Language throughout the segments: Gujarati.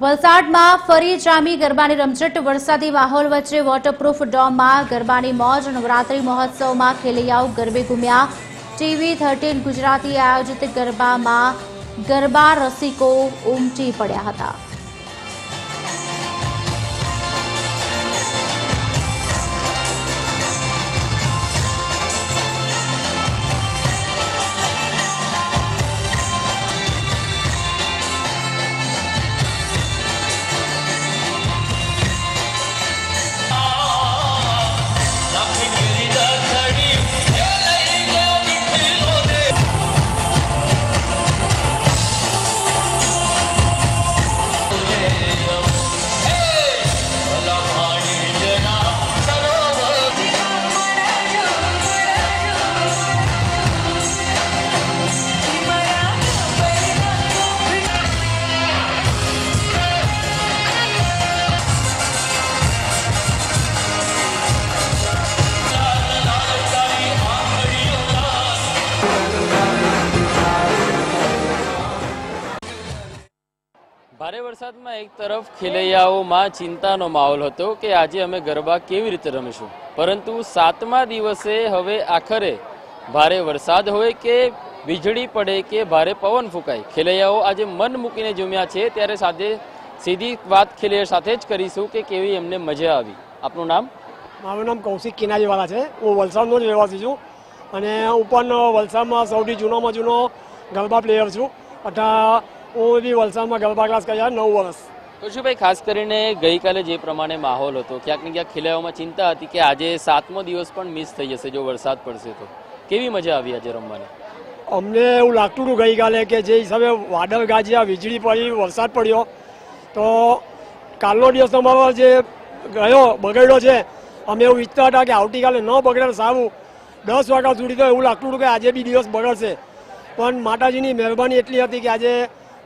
વલસાડમાં ફરી જામી ગરબાની રમઝટ, વરસાદી માહોલ વચ્ચે વોટરપ્રૂફ ડોમમાં ગરબાની મોજ, નવરાત્રી મહોત્સવમાં ખેલૈયાઓ ગરબે ઘૂમ્યા. ટીવી થર્ટીન ગુજરાતી આયોજિત ગરબામાં ગરબા રસિકો ઉમટી પડ્યા હતા. ભારે વરસાદમાં એક તરફ ખેલૈયાઓમાં ચિંતાનો માહોલ હતો કે આજે અમે ગરબા કેવી રીતે રમીશું. પરંતુ સાતમા દિવસે હવે આખરે ભારે વરસાદ હોય કે વીજળી પડે કે ભારે પવન ફૂંકાય. ખેલૈયાઓ આજે મન મૂકીને જમ્યા છે. ત્યારે સાથે સીધી વાત ખેલૈયા સાથે જ કરીશું કે કેવી એમને મજા આવી. આપનું નામ? મારું નામ કૌશિક કિનારીવાલા છે. હું વલસાડનો જ રહેવાસી છું અને હું વલસાડમાં સૌથી જૂનોમાં જૂનો ગરબા પ્લેયર છું. અઢા હું બી વલસાડમાં ગરબા ક્લાસ કર્યા નવ વર્ષ. કૌશિકભાઈ ખાસ કરીને ગઈકાલે જે પ્રમાણે માહોલ હતો ક્યાંક ને ક્યાંક ખેલૈયાઓમાં ચિંતા હતી કે આજે સાતમો દિવસ પણ મિસ થઈ જશે જો વરસાદ પડશે તો. કેવી મજા આવી આજે રમવાની? અમને એવું લાગતું હતું ગઈકાલે કે જે હિસાબે વાદળ ગાજ્યા વીજળી પડી વરસાદ પડ્યો. તો કાલનો દિવસ અમારો જે ગયો બગડ્યો છે અમે એવું ઈચ્છતા હતા કે આવતીકાલે ન બગડે સારું. દસ વાગ્યા સુધી તો એવું લાગતું હતું કે આજે બી દિવસ બગડશે. પણ માતાજીની મહેરબાની એટલી હતી કે આજે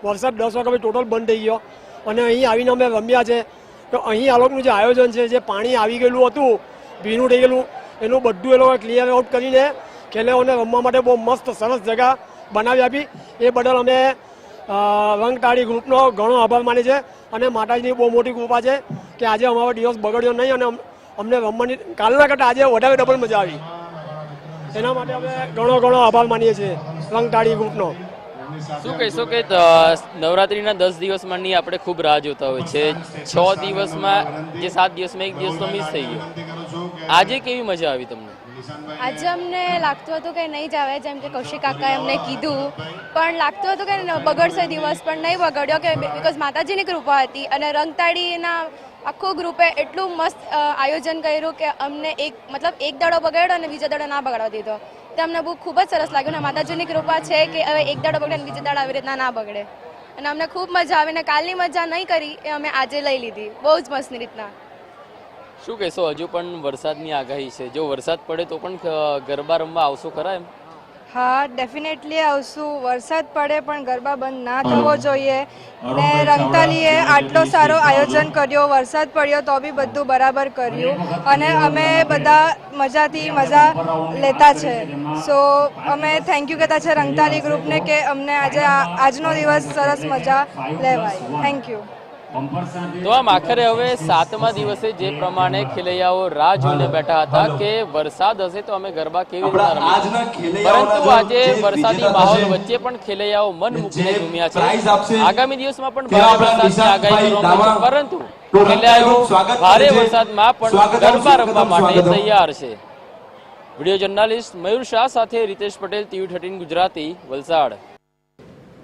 વરસાદ દસ વાગ્યા ટોટલ બંધ થઈ ગયો. અને અહીં આવીને અમે રમ્યા છે. તો અહીં આ લોકોનું જે આયોજન છે, જે પાણી આવી ગયેલું હતું, ભીનું થઈ ગયેલું, એનું બધું એ લોકોએ ક્લિયર આઉટ કરીને ખેલાડીઓને રમવા માટે બહુ મસ્ત, સરસ જગા બનાવી આપી. એ બદલ અમે રંગટાળી ગ્રુપનો ઘણો આભાર માને છે. અને માતાજીની બહુ મોટી કૃપા છે કે આજે અમારો દિવસ બગડ્યો નહીં અને અમને રમવાની, કાલના કરતાં આજે વધારે ડબલ મજા આવી. એના માટે અમે ઘણો ઘણો આભાર માનીએ છીએ રંગતાળી ગ્રુપનો. શું કહેશો કે ત- નવરાત્રીના દસ દિવસ માની આપણે ખૂબ રાહ જોતા હોય છે છ દિવસમાં જે સાત દિવસમાં એક દિવસ તો મિસ થઈ ગયો. આજે કેવી મજા આવી તમને? આજે અમને લાગતું હતું કે નહીં જ આવે જેમ કે કૌશિક કાકાએ અમને કીધું. પણ લાગતું હતું કે ન- બગડશે દિવસ પણ નહીં બગડ્યો કે બિકોઝ માતાજીની કૃપા હતી અને રંગતાળીના આખું ગ્રુપે એટલું મસ્ત આયોજન કર્યું કે અમને એક મતલબ એક દાડો બગાડ્યો અને બીજો દાડો ના બગાડવા દીધો. તે અમને બહુ ખૂબ જ સરસ લાગ્યું અને માતાજીની કૃપા છે કે હવે એક દાડો બગડે અને બીજી દાડો આવી રીતના ના બગડે. અને અમને ખૂબ મજા આવી અને કાલની મજા નહીં કરી એ અમે આજે લઈ લીધી. બહુ જ મસ્તની રીતના. શું કહેશો? હજુ પણ વરસાદની આગાહી છે. જો વરસાદ પડે તો પણ ગરબા રમવા આવશો ખરા એમ? હા ડેફિનેટલી આવશું. વરસાદ પડે પણ ગરબા બંધ ના થવો જોઈએ. ને રંગતાલીએ આટલો સારો આયોજન કર્યો વરસાદ પડ્યો તો બી બધું બરાબર કર્યું. અને અમે બધા મજાથી મજા લેતા છે. સો અમે થેન્ક યુ કહેતા છે રંગતાલી ગ્રુપને કે અમને આજે આ- આજનો દિવસ સરસ મજા લેવાય. થેન્ક યુ તો આમ આખરે હવે સાતમા દિવસે જે પ્રમાણે ખેલૈયાઓ રાહ જોઈને બેઠા હતા કે વરસાદ હશે તો અમે ગરબા કેવી રીતે પરંતુ આજે વરસાદી માહોલ વચ્ચે પણ ખેલૈયાઓ મન મૂકીને ઝૂમ્યા છે. આગામી દિવસમાં પણ ભારે વરસાદની આગાહી કરવામાં પરંતુ ખેલૈયાઓ ભારે વરસાદમાં પણ ગરબા રમવા માટે તૈયાર છે. વીડિયો જર્નાલિસ્ટ મયુર શાહ સાથે રીતેશ પટેલ ટીવી થર્ટીન ગુજરાતી વલસાડ.